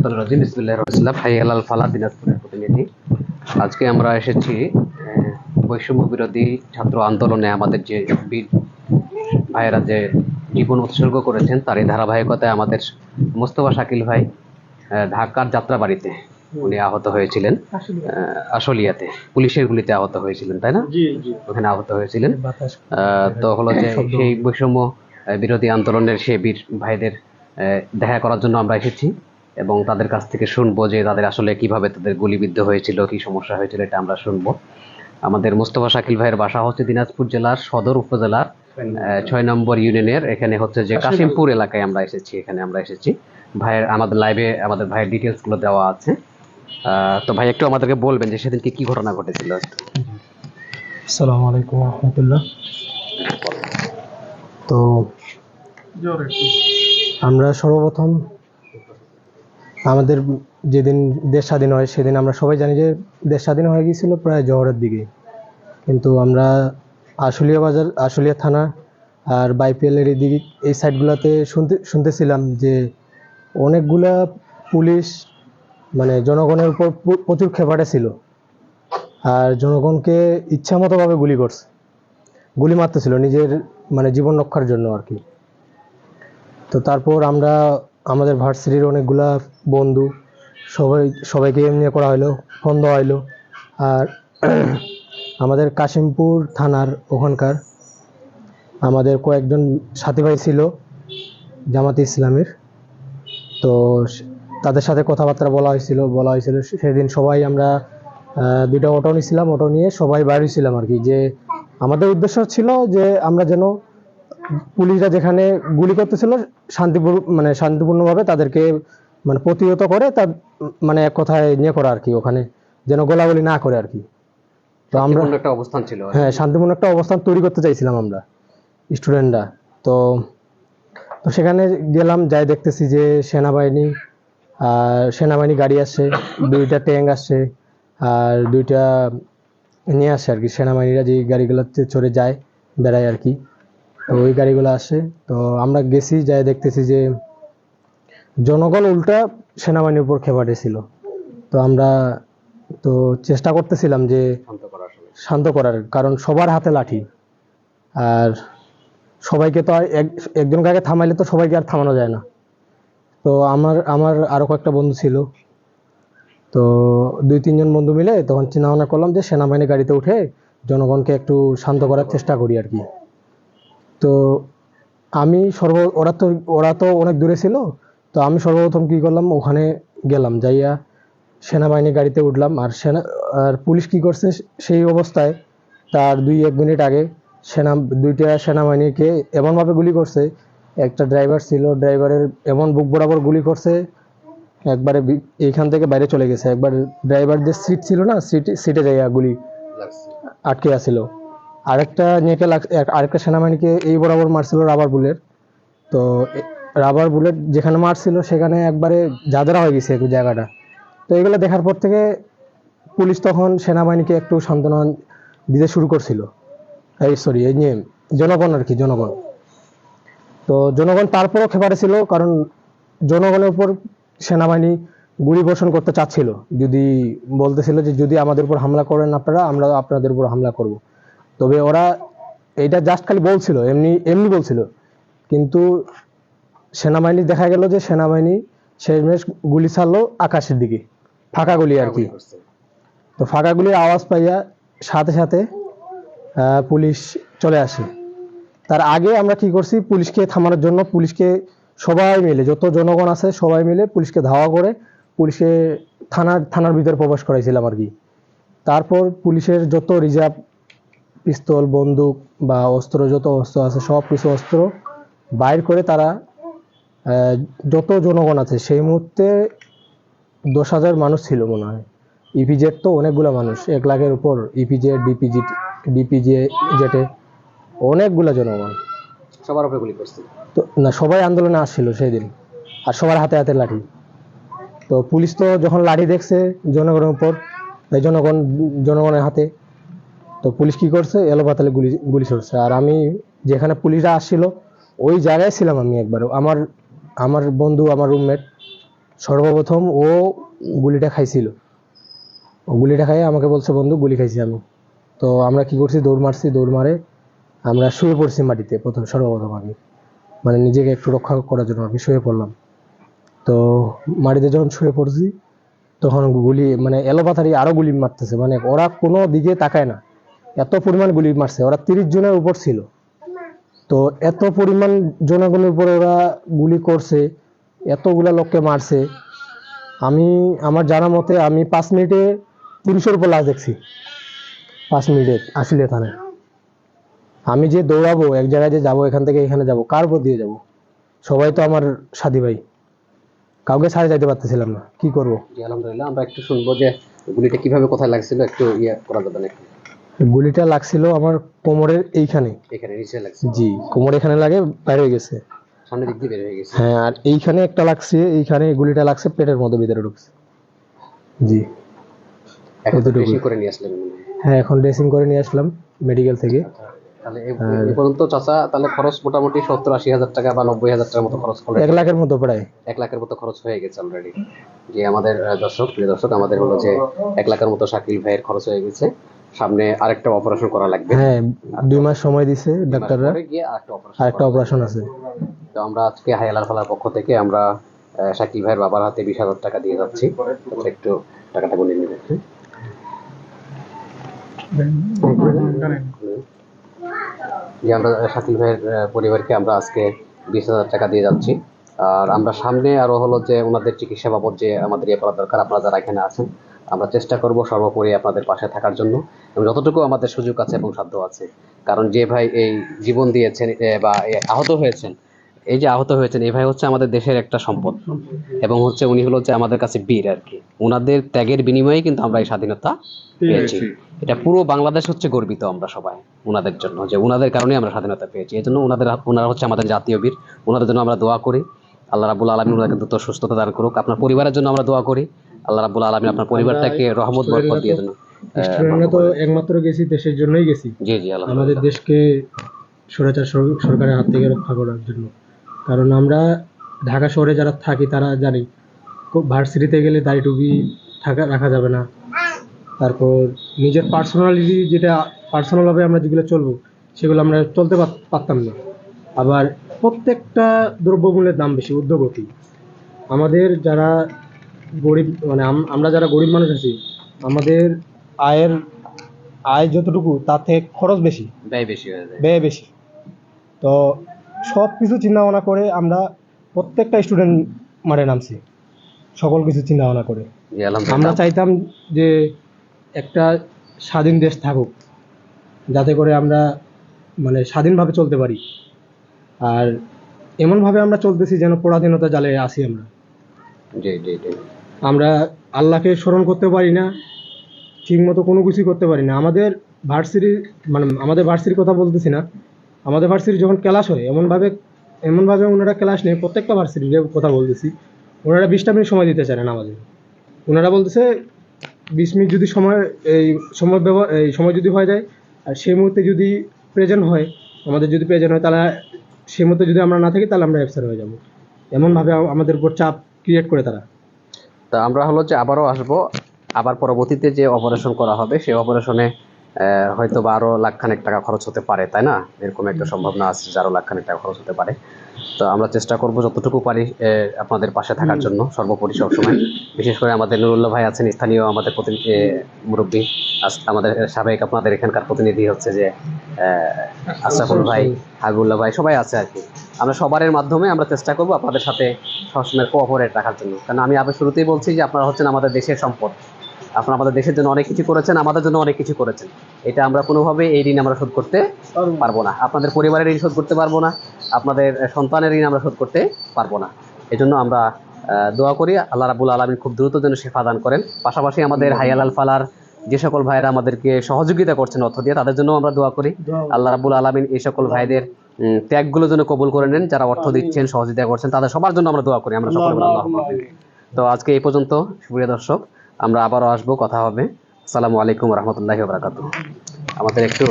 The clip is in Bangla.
শৈতান রাজিম বিসমিল্লাহির রহমানির হাই আলাল ফালা দিনাজপুরের প্রতিনিধি। আজকে আমরা এসেছি বৈষম্য বিরোধী ছাত্র আন্দোলনে আমাদের যে বীর ভাইয়েরা যে জীবন উৎসর্গ করেছেন তার এই ধারাবাহিকতায় আমাদের মোস্তফা শাকিল ভাই ঢাকার যাত্রাবাড়িতে উনি আহত হয়েছিলেন আহ, আশুলিয়াতে পুলিশের গুলিতে আহত হয়েছিলেন তাই না? ওখানে আহত হয়েছিলেন। তো হলো যে সেই বৈষম্য বিরোধী আন্দোলনের সেই বীর ভাইদের দেখা করার জন্য আমরা এসেছি। এবং তাদের কাছ থেকে শুনব যে তাদের আসলে কীভাবে তাদের গুলিবিদ্ধ হয়েছিল কি সমস্যা হয়েছিল এটা আমরা শুনব। আমাদের মোস্তফা শাকিল ভাইয়ের বাসা হচ্ছে দিনাজপুর জেলার সদর উপজেলার ছয় নম্বর। ইউনিয়নের। এখানে হচ্ছে যে কাশিমপুর এলাকায় আমরা এসেছি এখানে আমরা এসেছি। ভাইয়ের আমাদের লাইভে আমাদের ভাইয়ের ডিটেলসগুলো দেওয়া আছে। তো ভাই একটু আমাদেরকে বলবেন যে সেদিনকে কি ঘটনা ঘটেছিল আসসালামু আলাইকুম রহমতুল্লাহ। তো আমরা সর্বপ্রথম আমাদের যেদিন দেশ স্বাধীন হয়, সেদিন আমরা সবাই জানি যে দেশ স্বাধীন হয়ে গিয়েছিল প্রায় জহরের দিকে। কিন্তু আমরা আশুলিয়া বাজার, আশুলিয়া থানা আর বাইপিএলের এই দিকে এই সাইডগুলোতে শুনতে, শুনতেছিলাম যে অনেকগুলা পুলিশ মানে জনগণের উপর প্রচুর খেপাটে ছিল। আর জনগণকে ইচ্ছামতোভাবে গুলি করছে। গুলি মারতেছিল নিজের মানে জীবন রক্ষার জন্য আর কি। তো তারপর আমরা আমাদের ভার্সিটির অনেকগুলা বন্ধু, সবাই, সবাইকে এমনি করা হলো ফোন দেওয়া হলো আর আমাদের কাশিমপুর থানার ওখানকার আমাদের কয়েকজন সাথী ভাই ছিল, জামাতে ইসলামের। তো তাদের সাথে কথাবার্তা বলা হয়েছিল বলা হয়েছিল সেদিন সবাই আমরা দুইটা অটো নিয়েছিলাম অটো নিয়ে সবাই বাইরে ছিলাম আর কি যে আমাদের উদ্দেশ্য ছিল যে আমরা যেন পুলিশরা যেখানে গুলি করতেছিল শান্তিপূর্ণ মানে শান্তিপূর্ণভাবে তাদেরকে মানে প্রতিহত করে তার মানে এক কথায় নিয়ে করা আর কি ওখানে যেন গোলাগুলি না করে আর কি। তো আমরা একটা অবস্থান ছিল হ্যাঁ শান্তিপূর্ণ একটা অবস্থান তৈরি করতে চাইছিলাম আমরা স্টুডেন্টরা। তো তো সেখানে গেলাম যাই দেখতেছি যে সেনাবাহিনী আর সেনাবাহিনী গাড়ি আসছে দুইটা ট্যাঙ্ক আসছে আর দুইটা নিয়ে আসে আর কি। সেনাবাহিনীরা যে গাড়িগুলোতে চড়ে যায় বেড়ায় আর কি। তো ওই গাড়িগুলো আসে। তো আমরা গেছি যাই দেখতেছি যে জনগণ উল্টা সেনাবাহিনীর উপর খেপাটে ছিল। তো আমরা তো চেষ্টা করতেছিলাম যে শান্ত করার কারণ সবার হাতে লাঠি। আর সবাইকে তো আর এক- একজনকে আগে থামাইলে তো সবাইকে আর থামানো যায় না। তো আমার আমার আরও কয়েকটা বন্ধু ছিল। তো দুই তিনজন বন্ধু মিলে তখন চিন্তা ভাবনা করলাম যে সেনাবাহিনী গাড়িতে উঠে জনগণকে একটু শান্ত করার চেষ্টা করি আর কি। তো আমি সর্ব ওরা তো ওরা তো অনেক দূরে ছিল তো আমি সর্বপ্রথম কী করলাম ওখানে গেলাম যাইয়া সেনাবাহিনী গাড়িতে উঠলাম আর সেনা আর পুলিশ কি করছে সেই অবস্থায় তার দুই এক মিনিট আগে সেনা দুইটা সেনাবাহিনীকে এমনভাবে গুলি করছে একটা ড্রাইভার ছিল ড্রাইভারের এমন বুক বরাবর গুলি করছে একবারে এইখান থেকে বাইরে চলে গেছে একবার ড্রাইভার যে সিট ছিল না সিট সিটে যাইয়া গুলি আটকে আছিল আরেকটা এক- আরেকটা সেনাবাহিনীকে এই বরাবর মারছিল রাবার বুলেট। তো রাবার বুলেট যেখানে মারছিল সেখানে একবারে জাদরা হয়ে গেছে একটু জায়গাটা। তো এগুলো দেখার পর থেকে পুলিশ তখন সেনাবাহিনীকে একটু সান্ত্বনা দিতে শুরু করছিল। এই সরি এই নিয়ে জনগণ আর কি, জনগণ। তো জনগণ তারপরও খেপারে ছিল, কারণ জনগণের উপর সেনাবাহিনী গুলি বর্ষণ করতে চাচ্ছিল। যদি বলতেছিল যে যদি আমাদের উপর হামলা করেন আপনারা, আমরা আপনাদের উপর হামলা করব। তবে ওরা এটা জাস্ট খালি বলছিল এমনি এমনি বলছিল। কিন্তু সেনাবাহিনী দেখা গেল যে সেনাবাহিনী শেষমেশ গুলি ছাড়লো আকাশের দিকে ফাঁকা গুলি আর কি। তো ফাঁকা গুলির আওয়াজ পাইয়া সাথে সাথে পুলিশ চলে আসে। তার আগে আমরা কি করছি পুলিশকে থামানোর জন্য পুলিশকে সবাই মিলে যত জনগণ আছে সবাই মিলে পুলিশকে ধাওয়া করে পুলিশকে থানার থানার ভিতরে প্রবেশ করাইছিলাম আর কি। তারপর পুলিশের যত রিজার্ভ পিস্তল বন্দুক বা অস্ত্র যত অস্ত্র আছে সব কিছু অস্ত্র বাইর করে তারা যত জনগণ আছে সেই মুহূর্তে দশ হাজার মানুষ ছিল মনে হয়। ইপিজেড তো অনেকগুলো মানুষ এক লাখের উপর ইপিজেড ডিপিজি ডিপিজে জেটে অনেকগুলো জনগণ। সবার উপরে গুলি করছে। তো না সবাই আন্দোলনে আসছিল সেই দিন আর সবার হাতে হাতে লাঠি। তো পুলিশ তো যখন লাঠি দেখছে জনগণের উপর এই জনগণ জনগণের হাতে তো পুলিশ কি করছে? এলো পাতালে গুলি গুলি ছড়ছে। আর আমি যেখানে পুলিশরা আসছিল, ওই জায়গায় ছিলাম আমি একবার আমার আমার বন্ধু, আমার রুমমেট, সর্বপ্রথম ও গুলিটা খাইছিল। ও গুলিটা খাইয়ে আমাকে বলছে, বন্ধু, গুলি খাইছি আমি। তো আমরা কি করছি? দৌড় মারছি, দৌড় মারে আমরা শুয়ে পড়ছি মাটিতে প্রথম, সর্বপ্রথম আমি। মানে নিজেকে একটু রক্ষা করার জন্য আমি শুয়ে পড়লাম। তো মাটিতে যখন শুয়ে পড়ছি, তখন গুলি মানে এলোপাথারি আরও গুলি মারতেছে। মানে ওরা কোনো দিকে তাকায় না। এত পরিমাণ গুলি মারছে, ওরা তিরিশ জনের উপর ছিল। তো এত পরিমাণ জনগণের উপরে ওরা গুলি করছে, এতগুলা লোককে মারছে। আমি, আমার জানা মতে আমি পাঁচ মিনিটে তিরিশের উপর লাশ দেখছি। পাঁচ মিনিটে আসলে থানায় আমি যে দৌড়াবো, এক জায়গায় যে যাব, এখান থেকে এখানে যাব, কার উপর দিয়ে যাব? সবাই তো আমার সাথী ভাই। কাউকে ছাড়ে যাইতে পারতেছিলাম না, কি করব? আলহামদুলিল্লাহ, আমরা একটু শুনব যে গুলিটা কীভাবে কোথায় লাগছিল, একটু ইয়ে করা যাবে না গুলিটা লাগছিল আমার কোমরের এইখানে। এখানে নিচে লাগছে? জি কোমর এখানে লাগে বাইরে হয়ে গেছে। সামনের দিক দিয়ে বের হয়ে গেছে। হ্যাঁ আর এইখানে একটা লাগছে এইখানে গুলিটা লাগছে পেটের মধ্যে ভিতরে ঢুকছে। জি। এখন। ড্রেসিং করে নিয়ে আসলেন মনে হয়। হ্যাঁ এখন ড্রেসিং করে নিয়ে আসলাম মেডিকেল থেকে। তাহলে এ এ পর্যন্ত চাচা তাহলে খরচ মোটামুটি সত্তর আশি হাজার টাকা বা নব্বই হাজার টাকার মতো খরচ এক লাখের মতো প্রায়। এক লাখের মতো খরচ হয়ে গেছে অলরেডি যে আমাদের দর্শক প্রিয় দর্শক আমাদের হলো যে এক লাখের মতো শাকিল ভাইয়ের খরচ হয়ে গেছে। সামনে আরেকটা অপারেশন করা লাগবে। হ্যাঁ দুই মাস সময় দিছে ডাক্তাররা গিয়ে আরেকটা অপারেশন আরেকটা অপারেশন আছে। তো আমরা আজকে হাইলার ফালার পক্ষ থেকে আমরা শাকিল ভাইয়ের বাবার হাতে বিশ হাজার টাকা দিয়ে যাচ্ছি। একটু টাকাটা গুনে নেবে? যে আমরা শাকিল ভাইয়ের পরিবারকে আমরা আজকে বিশ হাজার টাকা দিয়ে যাচ্ছি। আর আমরা সামনে আরও হলো যে ওনাদের চিকিৎসা বাবদ যে আমাদের ইয়ে করা দরকার আপনারা যারা এখানে আছেন আমরা চেষ্টা করব সর্বোপরি আপনাদের পাশে থাকার জন্য এবং যতটুকু আমাদের সুযোগ আছে এবং সাধ্য আছে। কারণ যে ভাই এই জীবন দিয়েছেন বা আহত হয়েছেন এই যে আহত হয়েছেন এই ভাই হচ্ছে আমাদের দেশের একটা সম্পদ এবং হচ্ছে উনি হলো যে আমাদের কাছে বীর আর কি। ওনাদের ত্যাগের বিনিময়ে কিন্তু আমরা এই স্বাধীনতা পেয়েছি। এটা পুরো বাংলাদেশ হচ্ছে গর্বিত আমরা সবাই ওনাদের জন্য যে ওনাদের কারণে আমরা স্বাধীনতা পেয়েছি। এই জন্য ওনাদের ওনারা হচ্ছে আমাদের জাতীয় বীর। ওনাদের জন্য আমরা দোয়া করি। আল্লাহ রাবুল আলমী ওনাকে দ্রুত সুস্থতা দান করুক। আপনার পরিবারের জন্য আমরা দোয়া করি। আল্লাহ রাবুল আলমী আপনার পরিবারটাকে রহমত বরকত দিয়ে জন্য স্টুডেন্টরা তো একমাত্র গেছি দেশের জন্যই গেছি। জি জি আমাদের দেশকে স্বৈরাচার সরকারের হাত থেকে রক্ষা করার জন্য। কারণ আমরা ঢাকা শহরে যারা থাকি তারা জানি খুব ভার্সিটিতে গেলে দাড়ি টুপি থাকা রাখা যাবে না। তারপর নিজের পার্সোনালিটি যেটা পার্সোনালভাবে আমরা যেগুলো চলবো সেগুলো আমরা চলতে পারতাম না। আবার প্রত্যেকটা দ্রব্যমূল্যের দাম বেশি ঊর্ধ্বগতি। আমাদের যারা গরিব মানে আমরা যারা গরিব মানুষ আছি আমাদের আয়ের আয় যতটুকু তার থেকে খরচ বেশি। ব্যয় বেশি হয়ে যায়। ব্যয় বেশি। তো সব কিছু চিন্তা ভাবনা করে আমরা প্রত্যেকটা স্টুডেন্ট মাঠে নামছি। সকল কিছু চিন্তা ভাবনা করে আমরা চাইতাম যে একটা স্বাধীন দেশ থাকুক যাতে করে আমরা মানে স্বাধীনভাবে চলতে পারি। আর এমনভাবে আমরা চলতেছি যেন পরাধীনতা জালে আসি আমরা। জি জি জি। আমরা আল্লাহকে স্মরণ করতে পারি না, ঠিকমতো কোনো কিছুই করতে পারি না। আমাদের ভার্সিটি মানে আমাদের ভার্সিটির কথা বলতেছি না, আমাদের ভার্সিটি যখন ক্লাস হয়, এমনভাবে এমনভাবে ওনারা ক্লাস নেই প্রত্যেকটা ভার্সিটির কথা বলতেছি, ওনারা বিশটা মিনিট সময় দিতে চান আমাদের। ওনারা বলতেছে, বিশ মিনিট যদি সময়, এই সময় ব্যবহার এই সময় যদি হয়ে যায়, আর সেই মুহূর্তে যদি প্রেজেন্ট হয়, আমাদের যদি প্রেজেন্ট হয়, তাহলে সেই মুহূর্তে যদি আমরা না থাকি, তাহলে আমরা অ্যাবসেন্ট হয়ে যাব। এমনভাবে আমাদের উপর চাপ ক্রিয়েট করে তারা। তা আমরা হলো যে আবারও আসব। আবার পরবর্তীতে যে অপারেশন করা হবে সেই অপারেশনে হয়তো বা আরও লাখ খানেক টাকা খরচ হতে পারে তাই না? এরকম একটা সম্ভাবনা আছে যে আরও লাখ খানেক টাকা খরচ হতে পারে। তো আমরা চেষ্টা করব যতটুকু পারি আপনাদের পাশে থাকার জন্য সর্বোপরি সবসময়। বিশেষ করে আমাদের নুরুল্লাহ ভাই আছেন স্থানীয় আমাদের প্রতিনিধি মুরব্বী। আমাদের সাবেক আপনাদের এখানকার প্রতিনিধি হচ্ছে যে আহ, আশরাফুল ভাই। হাবিবুল্লাহ ভাই সবাই আছে আর কি। আমরা সবারের মাধ্যমে আমরা চেষ্টা করব আপনাদের সাথে সবসময় কোঅপারেট রাখার জন্য। কারণ আমি আবার শুরুতেই বলছি যে আপনারা হচ্ছেন আমাদের দেশের সম্পদ। আপনারা আমাদের দেশের জন্য অনেক কিছু করেছেন আমাদের জন্য অনেক কিছু করেছেন। এটা আমরা কোনোভাবে এই ঋণ আমরা শোধ করতে পারব না। আপনাদের পরিবারের ঋণ শোধ করতে পারব না আপনাদের সন্তানের ঋণ আমরা শোধ করতে পারব না। এজন্য আমরা আহ, দোয়া করি আল্লাহ রাবুল আলমিন খুব দ্রুত যেন শেফা দান করেন। পাশাপাশি আমাদের হাইয়ালাল ফালার যে সকল ভাইয়েরা আমাদেরকে সহযোগিতা করছেন অর্থ দিয়ে তাদের জন্য আমরা দোয়া করি। আল্লাহ রাবুল আলমিন এই সকল ভাইদের ত্যাগগুলো যেন কবুল করে নেন যারা অর্থ দিচ্ছেন সহযোগিতা করছেন তাদের সবার জন্য আমরা দোয়া করি। আমরা সকলে। তো আজকে এই পর্যন্ত সুপ্রিয় দর্শক আমরা আবারও আসব কথা হবে। আসসালামু আলাইকুম রহমতুল্লাহ বরাকাত আমাদের একটু